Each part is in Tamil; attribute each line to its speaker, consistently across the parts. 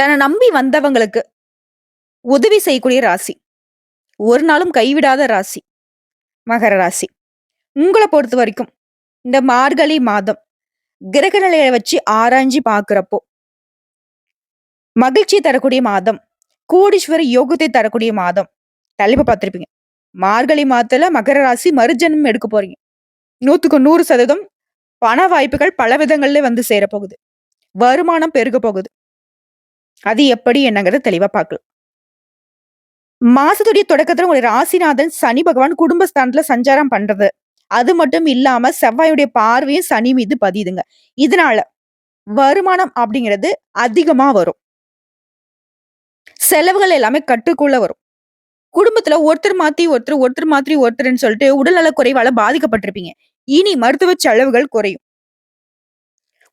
Speaker 1: தன்னை நம்பி வந்தவங்களுக்கு உதவி செய்யக்கூடிய ராசி. ஒரு நாளும் கைவிடாத ராசி. மகர ராசி. உங்களை பொறுத்த வரைக்கும் இந்த மார்கழி மாதம் கிரக நிலையை வச்சு ஆராய்ஞ்சு பார்க்குறப்போ மகிழ்ச்சி தரக்கூடிய மாதம் கோடீஸ்வர யோகத்தை தரக்கூடிய மாதம் தலைப்பு பார்த்துருப்பீங்க. மார்கழி மாதத்துல மகர ராசி மறுஜன்மம் எடுக்க போறீங்க. நூற்றுக்கு நூறு சதவீதம் பண வாய்ப்புகள் பல விதங்கள்ல வந்து சேரப்போகுது. வருமானம் பெருக போகுது. அது எப்படி என்னங்கிறத தெளிவா பார்க்கலாம் மாசத்துடைய தொடக்கத்துல உங்களுடைய ராசிநாதன் சனி பகவான் குடும்பஸ்தானத்துல சஞ்சாரம் பண்றது. அது மட்டும் இல்லாம செவ்வாயுடைய பார்வையும் சனி மீது பதியுதுங்க. இதனால வருமானம் அப்படிங்கிறது அதிகமா வரும். செலவுகள் எல்லாமே கட்டுக்குள்ள வரும். குடும்பத்துல ஒருத்தர் மாத்தி ஒருத்தர் ஒருத்தர் மாத்தி ஒருத்தர்ன்னு சொல்லிட்டு உடல்நல குறைவால பாதிக்கப்பட்டிருப்பீங்க. இனி மருத்துவ செலவுகள் குறையும்.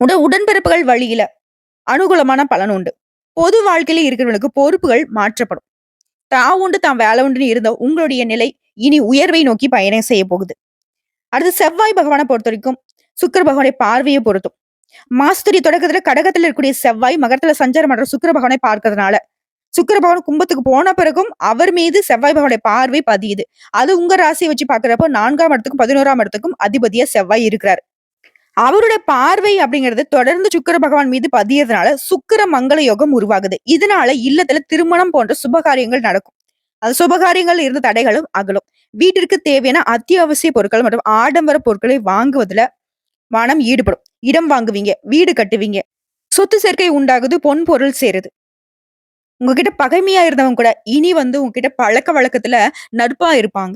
Speaker 1: உட உடன்பிறப்புகள் வழியில அனுகூலமான பலன் உண்டு. பொது வாழ்க்கையில இருக்கிறவங்களுக்கு பொறுப்புகள் மாற்றப்படும். தான் உண்டு தான் வேலை உண்டுன்னு இருந்த உங்களுடைய நிலை இனி உயர்வை நோக்கி பயணம் செய்ய போகுது. அடுத்து செவ்வாய் பகவானை பொறுத்த வரைக்கும் சுக்கர பகவானை பார்வையை பொருத்தும் மாஸ்துரி தொடக்கத்துல கடகத்துல இருக்கக்கூடிய செவ்வாய் மகரத்துல சஞ்சாரம் பண்ற சுக்கர பகவானை பார்க்கறதுனால சுக்கர பகவான் கும்பத்துக்கு போன பிறகும் அவர் மீது செவ்வாய் பகவானுடைய பார்வை பதியுது. அது உங்க ராசியை வச்சு பாக்குறப்போ நான்காம் இடத்துக்கும் பதினோராம் இடத்துக்கும் அதிபதியா செவ்வாய் இருக்கிறார். அவருடைய பார்வை அப்படிங்கிறது தொடர்ந்து சுக்கர பகவான் மீது பதியறதுனால சுக்கர மங்கள யோகம் உருவாகுது. இதனால இல்லத்துல திருமணம் போன்ற சுபகாரியங்கள் நடக்கும். அது சுபகாரியங்கள் இருந்த தடைகளும் அகலும். வீட்டிற்கு தேவையான அத்தியாவசிய பொருட்கள் மற்றும் ஆடம்பர பொருட்களை வாங்குவதுல மனம் ஈடுபடும். இடம் வாங்குவீங்க வீடு கட்டுவீங்க சொத்து சேர்க்கை உண்டாகுது பொன் பொருள் சேருது. உங்ககிட்ட பகைமையா இருந்தவங்க கூட இனி வந்து உங்ககிட்ட பழக்க வழக்கத்துல நட்பா இருப்பாங்க.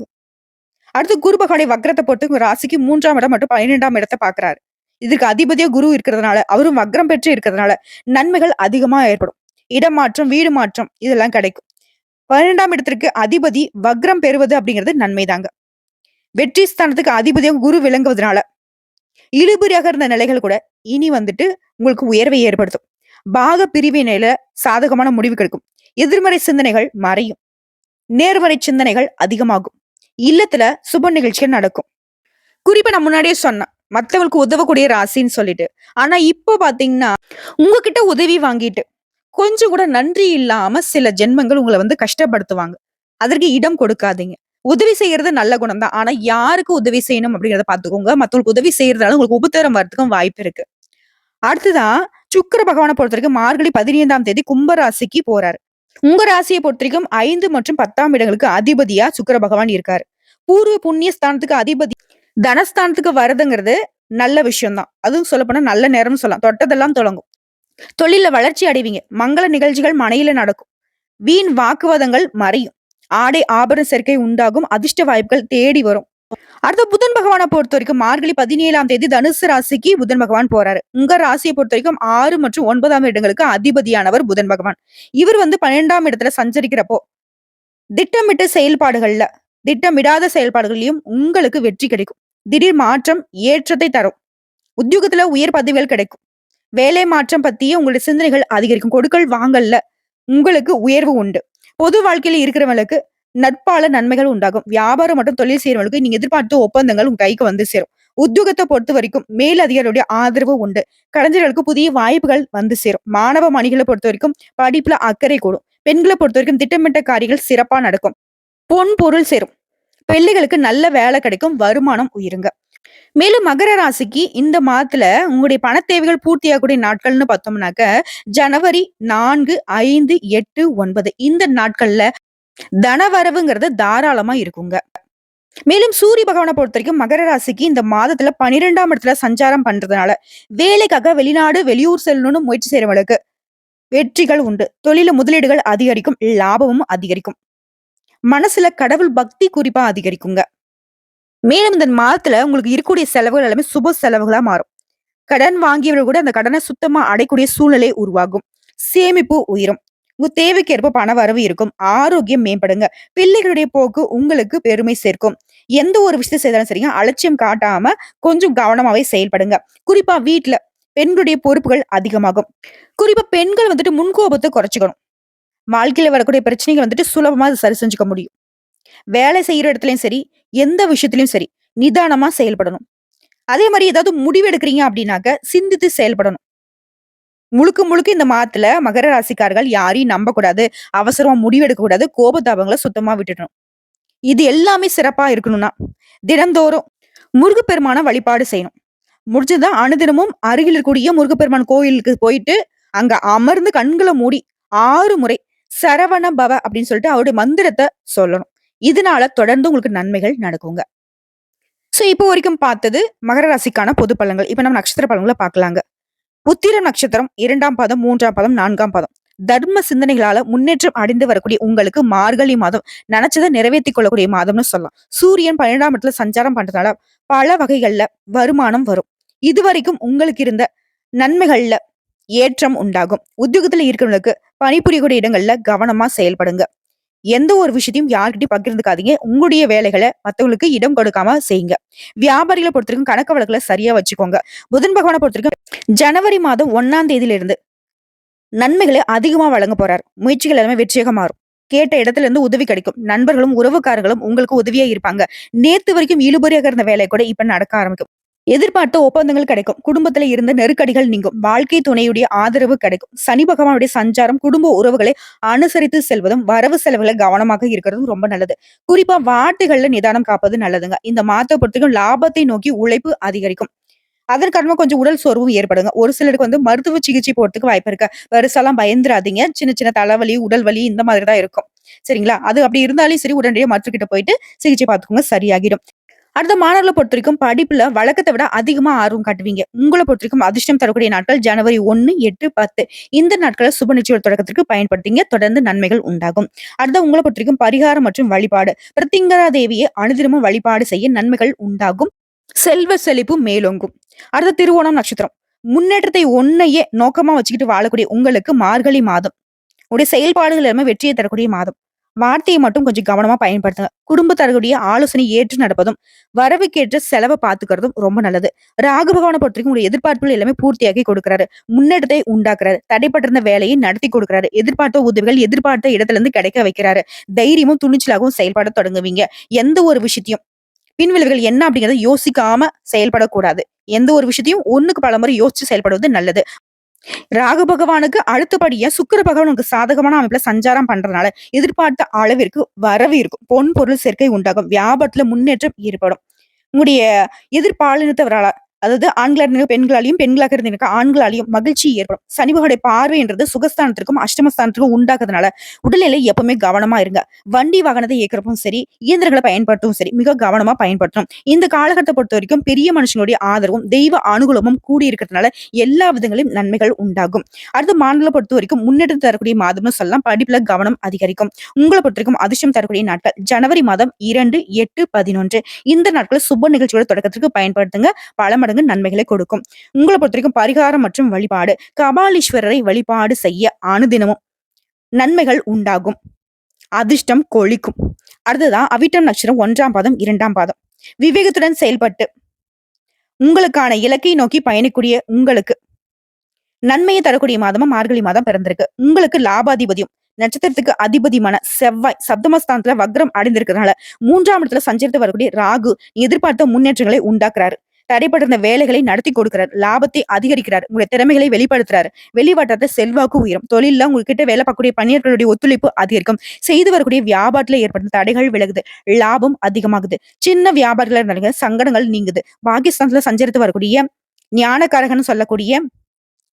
Speaker 1: அடுத்து குரு பகவானை வக்ரத்தை பொறுத்து ராசிக்கு மூன்றாம் இடம் மற்றும் பன்னிரெண்டாம் இடத்தை பாக்குறாரு இதுக்கு அதிபதியா குரு இருக்கிறதுனால அவரும் வக்ரம் பெற்று இருக்கிறதுனால நன்மைகள் அதிகமா ஏற்படும். இடம் மாற்றம் வீடு மாற்றம் இதெல்லாம் கிடைக்கும். பன்னிரெண்டாம் இடத்திற்கு அதிபதி வக்ரம் பெறுவது அப்படிங்கிறது நன்மைதாங்க. வெற்றி ஸ்தானத்துக்கு அதிபதியாக குரு விளங்குவதனால இழுபறியாக இருந்த நிலைகள் கூட இனி வந்துட்டு உங்களுக்கு உயர்வை ஏற்படுத்தும். பாக பிரிவினையில சாதகமான முடிவு கிடைக்கும். எதிர்மறை சிந்தனைகள் மறையும். நேர்மறை சிந்தனைகள் அதிகமாகும். இல்லத்துல சுப நிகழ்ச்சிகள் நடக்கும். குறிப்பா நான் முன்னாடியே சொன்னேன். மத்தவங்களுக்கு உதவக்கூடிய ராசின்னு சொல்லிட்டு. ஆனா இப்போ பாத்தீங்கன்னா உங்ககிட்ட உதவி வாங்கிட்டு கொஞ்சம் கூட நன்றி இல்லாம சில ஜென்மங்கள் உங்களை வந்து கஷ்டப்படுத்துவாங்க. அதற்கு இடம் கொடுக்காதீங்க. உதவி செய்யறது நல்ல குணம் தான் ஆனா யாருக்கு உதவி செய்யணும் அப்படிங்கறத பாத்துக்கோங்க மற்றவங்களுக்கு உதவி செய்யறதால உங்களுக்கு உபத்திரம் வரதுக்கும் வாய்ப்பு இருக்கு. அடுத்ததான் சுக்கர பகவானை பொறுத்த வரைக்கும் மார்கழி பதினைந்தாம் தேதி கும்பராசிக்கு போறாரு. உங்க ராசியை பொறுத்த வரைக்கும் ஐந்து மற்றும் பத்தாம் இடங்களுக்கு அதிபதியா சுக்கர பகவான் இருக்காரு. பூர்வ புண்ணிய ஸ்தானத்துக்கு அதிபதி தனஸ்தானத்துக்கு வரதுங்கிறது நல்ல விஷயம் தான் அதுவும் சொல்லப்போனா நல்ல நேரம் சொல்லலாம். தொட்டதெல்லாம் தொடங்கும். தொழில வளர்ச்சி அடைவீங்க. மங்கள நிகழ்ச்சிகள் மனையில நடக்கும். வீண் வாக்குவாதங்கள் மறையும். ஆடை ஆபரண சேர்க்கை உண்டாகும். அதிர்ஷ்ட வாய்ப்புகள் தேடி வரும். அடுத்த புதன் பகவானை பொறுத்த வரைக்கும் மார்கழி பதினேழாம் தேதி தனுசு ராசிக்கு புதன் பகவான் போறாரு. உங்க ராசியை பொறுத்த வரைக்கும் ஆறு மற்றும் ஒன்பதாம் இடங்களுக்கு அதிபதியானவர் புதன் பகவான். இவர் வந்து பன்னிரெண்டாம் இடத்துல சஞ்சரிக்கிறப்போ திட்டமிட்ட செயல்பாடுகள்ல திட்டமிடாத செயல்பாடுகள்லயும் உங்களுக்கு வெற்றி கிடைக்கும். திடீர் மாற்றம் ஏற்றத்தை தரும். உத்தியோகத்துல உயர் பதவிகள் கிடைக்கும். வேலை மாற்றம் பத்தியே உங்களுடைய சிந்தனைகள் அதிகரிக்கும். கொடுக்கல் வாங்கல்ல உங்களுக்கு உயர்வு உண்டு. பொது வாழ்க்கையில இருக்கிறவங்களுக்கு நட்பால நன்மைகள் உண்டாகும். வியாபாரம் மற்றும் தொழில் செய்யறவங்களுக்கு நீங்க எதிர்பார்த்த ஒப்பந்தங்கள் உங்க கைக்கு வந்து சேரும். உத்தியோகத்தை பொறுத்த வரைக்கும் மேல் அதிகாரியுடைய ஆதரவு உண்டு. கலைஞர்களுக்கு புதிய வாய்ப்புகள் வந்து சேரும். மாணவ மணிகளை பொறுத்த வரைக்கும் படிப்புல அக்கறை கூடும். பெண்களை பொறுத்த வரைக்கும் திட்டமிட்ட காரியங்கள் சிறப்பா நடக்கும். பொன் பொருள் சேரும். பிள்ளைகளுக்கு நல்ல வேலை கிடைக்கும் வருமானம் உயிருங்க. மேலும் மகர ராசிக்கு இந்த மாதத்துல உங்களுடைய பண தேவைகள் பூர்த்தியாகக்கூடிய நாட்கள்னு பார்த்தோம்னாக்க ஜனவரி நான்கு ஐந்து எட்டு ஒன்பது இந்த நாட்கள்ல தனவரவுங்கிறது தாராளமா இருக்குங்க. மேலும் சூரிய பகவானை பொறுத்த வரைக்கும் மகர ராசிக்கு இந்த மாதத்துல பனிரெண்டாம் இடத்துல சஞ்சாரம் பண்றதுனால வேலைக்காக வெளிநாடு வெளியூர் செல்லணும்னு முயற்சி செய்யறவங்களுக்கு வெற்றிகள் உண்டு. தொழில முதலீடுகள் அதிகரிக்கும் லாபமும் அதிகரிக்கும். மனசுல கடவுள் பக்தி குறிப்பா அதிகரிக்குங்க. மேலும் இந்த மாதத்துல உங்களுக்கு இருக்கக்கூடிய செலவுகள் எல்லாமே சுப செலவுகளா மாறும். கடன் வாங்கியவர்கள் கூட அந்த கடனை சுத்தமா அடையக்கூடிய சூழ்நிலை உருவாகும். சேமிப்பு உயரும். உங்க தேவைக்கேற்ப பண வரவு இருக்கும். ஆரோக்கியம் மேம்படுங்க. பிள்ளைகளுடைய போக்கு உங்களுக்கு பெருமை சேர்க்கும். எந்த ஒரு விஷயத்த செய்தாலும் சரிங்க அலட்சியம் காட்டாம கொஞ்சம் கவனமாவே செயல்படுங்க. குறிப்பா வீட்டுல பெண்களுடைய பொறுப்புகள் அதிகமாகும். குறிப்பா பெண்கள் வந்துட்டு முன்கோபத்தை குறைச்சிக்கணும். வாழ்க்கையில வரக்கூடிய பிரச்சனைகள் வந்துட்டு சுலபமா அதை சரி செஞ்சுக்க முடியும் வேலை செய்யற இடத்துலயும் சரி எந்த விஷயத்திலயும் சரி நிதானமா செயல்படணும் அதே மாதிரி ஏதாவது முடிவு எடுக்கிறீங்க அப்படின்னாக்க சிந்தித்து செயல்படணும் முழுக்க முழுக்க இந்த மாதத்துல மகர ராசிக்காரர்கள் யாரையும் நம்பக்கூடாது. அவசரமா முடிவெடுக்க கூடாது. கோபதாபங்களை சுத்தமா விட்டுடணும். இது எல்லாமே சிறப்பா இருக்கணும்னா, தினந்தோறும் முருகப்பெருமான வழிபாடு செய்யணும். முடிஞ்சதா அனுதினமும் அருகில் இருக்கக்கூடிய முருகப்பெருமான் கோயிலுக்கு போயிட்டு, அங்க அமர்ந்து கண்கள மூடி ஆறு முறை சரவண பவ அப்படின்னு சொல்லிட்டு அவருடைய மந்திரத்தை சொல்லணும். இதனால தொடர்ந்து உங்களுக்கு நன்மைகள் நடக்குங்க. சோ இப்போ வரைக்கும் பார்த்தது மகர ராசிக்கான பொது பலன்கள். இப்ப நம்ம நட்சத்திர பழங்களை பார்க்கலாங்க. உத்திர நட்சத்திரம் இரண்டாம் பாதம், மூன்றாம் பாதம், நான்காம் பாதம். தர்ம சிந்தனைகளால முன்னேற்றம் அடைந்து வரக்கூடிய உங்களுக்கு மார்கழி மாதம் நினைச்சதை நிறைவேற்றி கொள்ளக்கூடிய மாதம்னு சொல்லலாம். சூரியன் 12ஆம் இடத்துல சஞ்சாரம் பண்றதுனால பல வகைகள்ல வருமானம் வரும். இதுவரைக்கும் உங்களுக்கு இருந்த நன்மைகள்ல ஏற்றம் உண்டாகும். உத்தியோகத்துல இருக்கிறவங்களுக்கு பணிபுரியக்கூடிய இடங்கள்ல கவனமா செயல்படுங்க. எந்த ஒரு விஷயத்தையும் யார்கிட்டயும் பகிர்ந்துக்காதீங்க. உங்களுடைய வேலைகளை மத்தவங்களுக்கு இடம் கொடுக்காம செய்யுங்க. வியாபாரிகளை பொறுத்திருக்கும் கணக்கு வழக்குல சரியா வச்சுக்கோங்க. புதன் பகவான பொறுத்திருக்கும் ஜனவரி மாதம் 1ஆம் தேதியிலிருந்து நன்மைகளை அதிகமா வழங்க போறார். முயற்சிகள் எல்லாமே வெற்றியாக மாறும். கேட்ட இடத்துல இருந்து உதவி கிடைக்கும். நண்பர்களும், உறவுக்காரர்களும் உங்களுக்கு உதவியா இருப்பாங்க. நேத்து வரைக்கும் இழுபறியாக இருந்த வேலை கூட இப்ப நடக்க ஆரம்பிக்கும். எதிர்பார்த்த ஒப்பந்தங்கள் கிடைக்கும். குடும்பத்துல இருந்த நெருக்கடிகள் நீங்கும். வாழ்க்கை துணையுடைய ஆதரவு கிடைக்கும். சனி பகவானுடைய சஞ்சாரம் குடும்ப உறவுகளை அனுசரித்து செல்வதும், வரவு செலவுகளை கவனமாக இருக்கிறதும் ரொம்ப நல்லது. குறிப்பா வார்த்தைகள்ல நிதானம் காப்பது நல்லதுங்க. இந்த மாத்த பொறுத்தையும் லாபத்தை நோக்கி உழைப்பு அதிகரிக்கும். அதற்காரணமா கொஞ்சம் உடல் சோர்வும் ஏற்படுங்க. ஒரு சிலருக்கு வந்து மருத்துவ சிகிச்சை போறதுக்கு வாய்ப்பு இருக்கு. வருசெல்லாம் பயந்துராதீங்க. சின்ன சின்ன தலைவலி, உடல் வலி இந்த மாதிரி தான் இருக்கும். சரிங்களா? அது அப்படி இருந்தாலும் சரி உடனடிய மருத்துவ கிட்ட போயிட்டு சிகிச்சை பார்த்துக்கோங்க சரியாகிடும். அடுத்த மாணவர்கள பொறுத்தவரைக்கும் படிப்புல வழக்கத்தை விட அதிகமா ஆர்வம் காட்டுவீங்க. உங்களை பொறுத்த வரைக்கும் அதிர்ஷ்டம் தரக்கூடிய நாட்கள் ஜனவரி 1, 8, 10 இந்த நாட்கள சுப நிச்சய தொடக்கத்திற்கு பயன்படுத்திங்க. தொடர்ந்து நன்மைகள் உண்டாகும். அடுத்து உங்கள பொறுத்தவரைக்கும் பரிகாரம் மற்றும் வழிபாடு. பிரத்திங்கரா தேவியை அனுதினமும் வழிபாடு செய்ய நன்மைகள் உண்டாகும். செல்வ செழிப்பு மேலோங்கும். அடுத்த திருவோணம் நட்சத்திரம். முன்னேற்றத்தை ஒன்னையே நோக்கமா வச்சுக்கிட்டு வாழக்கூடிய உங்களுக்கு மார்கழி மாதம். உடைய செயல்பாடுகள் எல்லாமே வெற்றியை தரக்கூடிய மாதம். வார்த்தையை மட்டும் கொஞ்சம் கவனமா பயன்படுத்துங்க. குடும்பத்தார்களுடைய ஆலோசனை ஏற்று நடப்பதும், வரவுக்கேற்ற செலவை பார்த்துக்கிறதும் ரொம்ப நல்லது. ராகு பகவானை பொறுத்தவரைக்கும் உங்களுடைய எதிர்பார்ப்புகள் எல்லாமே பூர்த்தியாக்கி கொடுக்கிறாரு. முன்னேற்றத்தை உண்டாக்குறாரு. தடைப்பட்டிருந்த வேலையை நடத்தி கொடுக்கிறாரு. எதிர்பார்த்த உதவிகள் எதிர்பார்த்த இடத்துல இருந்து கிடைக்க வைக்கிறாரு. தைரியமும், துணிச்சலாகவும் செயல்பட தொடங்குவீங்க. எந்த ஒரு விஷயத்தையும் பின்விளைவுகள் என்ன அப்படிங்கிறத யோசிக்காம செயல்படக்கூடாது. எந்த ஒரு விஷயத்தையும் ஒண்ணுக்கு பலமுறை யோசிச்சு செயல்படுவது நல்லது. ராகு பகவானுக்கு அடுத்தபடியா சுக்கிர பகவான் உங்களுக்கு சாதகமான அமைப்புல சஞ்சாரம் பண்றதுனால எதிர்பார்த்த அளவிற்கு வரவு இருக்கும். பொன் பொருள் சேர்க்கை உண்டாகும். வியாபாரத்துல முன்னேற்றம் ஏற்படும். உங்களுடைய எதிர்பாலினத்தவரால அதாவது ஆண்களா இருந்த பெண்களாலையும், பெண்களாக இருந்த ஆண்களாலையும் மகிழ்ச்சி ஏற்படும். சனி பார்வைன்றது சுகஸ்தானத்திற்கும், அஷ்டமஸ்தானத்திற்கும் உண்டாக்குறதுனால உடல்நிலை எப்பவுமே கவனமா இருங்க. வண்டி வாகனத்தை இயக்கிறப்பும் சரி, இயந்திரங்கள பயன்படுத்தவும் சரி, மிக கவனமா பயன்படுத்தணும். இந்த காலகட்டத்த பொறுத்தவரைக்கும் பெரிய மனுஷனுடைய ஆதரவும், தெய்வ அனுகூலமும் கூடி இருக்கிறதுனால எல்லா விதங்களிலும் நன்மைகள் உண்டாகும். அடுத்து மாணவர்கள பொறுத்தவரைக்கும் முன்னேற்றம் தரக்கூடிய மாதம்னு சொல்லலாம். படிப்புல கவனம் அதிகரிக்கும். உங்களை பொறுத்தவரைக்கும் அதிர்ஷ்டம் தரக்கூடிய நாட்கள் ஜனவரி மாதம் 2, 8, 11 இந்த நாட்கள் சுப நிகழ்ச்சியோட தொடக்கத்திற்கு பயன்படுத்துங்க. பல மடங்கு நன்மைகளை கொடுக்கும். பொறுத்த வரைக்கும் பரிகாரம் மற்றும் வழிபாடு. கபாலீஸ்வரரை வழிபாடு செய்ய அனுதினமும் நன்மைகள் உண்டாகும். அதிர்ஷ்டம் கொழிக்கும். அடுத்ததான் அவிட்டம் நட்சத்திரம் ஒன்றாம் பாதம், இரண்டாம் பாதம். விவேகத்துடன் செயல்பட்டு உங்களுக்கான இலக்கை நோக்கி பயணிக்கூடிய உங்களுக்கு நன்மையை தரக்கூடிய மாதமா மார்கழி மாதம் பிறந்திருக்கு. உங்களுக்கு லாபாதிபதியும், நட்சத்திரத்துக்கு அதிபதியுமான செவ்வாய் சப்தமஸ்தானத்துல வக்ரம் அடைந்திருக்கிறதுனால மூன்றாம் இடத்துல சஞ்சரித்து வரக்கூடிய ராகு எதிர்பார்த்த முன்னேற்றங்களை உண்டாக்குறாரு. தடைப்பட்டிருந்த வேலைகளை நடத்தி கொடுக்கிறார். லாபத்தை அதிகரிக்கிறார். உங்களுடைய திறமைகளை வெளிப்படுத்துறாரு. வெளிவாட்டத்தை செல்வாக்கு உயரும். தொழில உங்ககிட்ட வேலை பார்க்கக்கூடிய பணியாளர்களுடைய ஒத்துழைப்பு அதிகரிக்கும். செய்து வரக்கூடிய வியாபாரத்துல ஏற்படும் தடைகள் விலகுது. லாபம் அதிகமாகுது. சின்ன வியாபாரிகளா இருந்தாலும் சங்கடங்கள் நீங்குது. பாகிஸ்தான்ல சஞ்சரித்து வரக்கூடிய ஞானக்காரகன்னு சொல்லக்கூடிய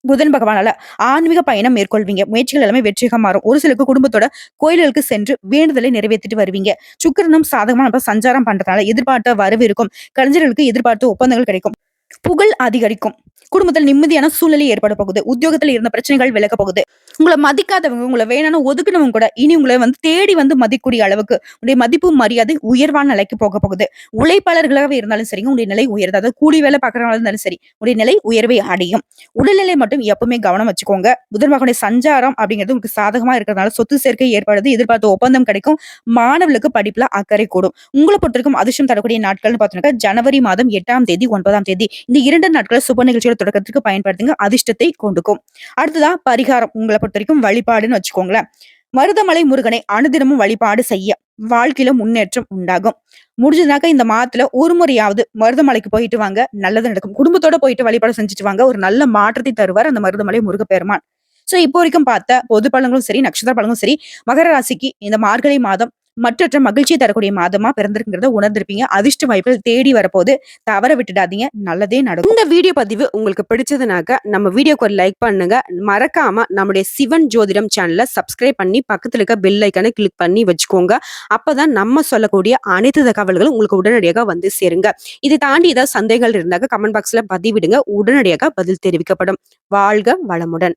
Speaker 1: புதன் பகவானால ஆன்மீக பயணம் மேற்கொள்வீங்க. முயற்சிகள் எல்லாமே வெற்றிகரமா மாறும். ஒரு சிலருக்கு குடும்பத்தோட கோயில்களுக்கு சென்று வேண்டுதலை நிறைவேத்திட்டு வருவீங்க. சுக்கரனும் சாதகமா சஞ்சாரம் பண்றதுனால எதிர்பார்த்த வரவு இருக்கும். கலைஞர்களுக்கு எதிர்பார்த்த ஒப்பந்தங்கள் கிடைக்கும். புகழ் அதிகரிக்கும். குடும்பத்தில் நிம்மதியான சூழ்நிலை ஏற்பட போகுது. உத்தியோகத்தில் இருந்த பிரச்சனைகள் விலக போகுது. உங்களை மதிக்காதவங்க, உங்கள வேணாம்னு ஒதுக்குனவங்க கூட இனி உங்களை வந்து தேடி வந்து மதிக்கக்கூடிய அளவுக்கு உங்களுடைய மதிப்பு, மரியாதை உயர்வான நிலைக்கு போக போகுது. உழைப்பாளர்களாகவே இருந்தாலும் சரிங்க, உங்களுடைய நிலை உயருது. அதாவது கூலி வேலை பார்க்கறவங்களா இருந்தாலும் சரி, உங்களுடைய நிலை உயர்வை அடையும். உடல்நிலை மட்டும் எப்பவுமே கவனம் வச்சுக்கோங்க. புதன் சஞ்சாரம் அப்படிங்கிறது உங்களுக்கு சாதகமா இருக்கிறதுனால சொத்து சேர்க்கை ஏற்படுது. எதிர்பார்த்த ஒப்பந்தம் கிடைக்கும். மாணவர்களுக்கு படிப்புல அக்கறை கூடும். உங்களை பொறுத்திருக்கும் அதிர்ஷ்டம் தரக்கூடிய நாட்கள்னு பார்த்தோம்னாக்கா ஜனவரி மாதம் எட்டாம் தேதி, ஒன்பதாம் தேதி இந்த இரண்டு நாட்களை சுப நிகழ்ச்சியோட தொடக்கத்திற்கு பயன்படுத்துங்க. அதிர்ஷ்டத்தை கொண்டுக்கும். அடுத்ததா பரிகாரம் உங்களை பொறுத்தவரைக்கும் வழிபாடுன்னு வச்சுக்கோங்களேன். மருதமலை முருகனை அனுதினமும் வழிபாடு செய்ய வாழ்க்கையில முன்னேற்றம் உண்டாகும். முடிஞ்சதுனாக்க இந்த மாதத்துல ஒரு முறையாவது மருதமலைக்கு போயிட்டு வாங்க நல்லது நடக்கும் குடும்பத்தோட போயிட்டு வழிபாடு செஞ்சுட்டு வாங்க ஒரு நல்ல மாற்றத்தை தருவார் அந்த மருதமலை முருகப்பெருமான் சோ இப்போ வரைக்கும் பார்த்த பொது பழங்களும் சரி நட்சத்திர பழங்களும் சரி மகர ராசிக்கு இந்த மார்கழி மாதம் மற்றற்ற மகிழ்ச்சியை தரக்கூடிய மாதமா பிறந்திருக்கிறத உணர்ந்திருப்பீங்க. அதிர்ஷ்ட வாய்ப்புகள் தேடி வரப்போது தவற விட்டுடாதீங்க. நல்லதே நடக்கும்.
Speaker 2: இந்த வீடியோ பதிவு உங்களுக்கு பிடிச்சதுனாக்க நம்ம வீடியோக்கு ஒரு லைக் பண்ணுங்க. மறக்காம நம்முடைய சிவன் ஜோதிடம் சேனலை சப்ஸ்கிரைப் பண்ணி பக்கத்துல இருக்க பெல் ஐக்கனை கிளிக் பண்ணி வச்சுக்கோங்க. அப்பதான் நம்ம சொல்லக்கூடிய அனைத்து தகவல்களும் உங்களுக்கு உடனடியாக வந்து சேருங்க. இதை தாண்டி ஏதாவது சந்தேகங்கள் இருந்தாக்க கமெண்ட் பாக்ஸ்ல பதிவிடுங்க. உடனடியாக பதில் தெரிவிக்கப்படும். வாழ்க வளமுடன்.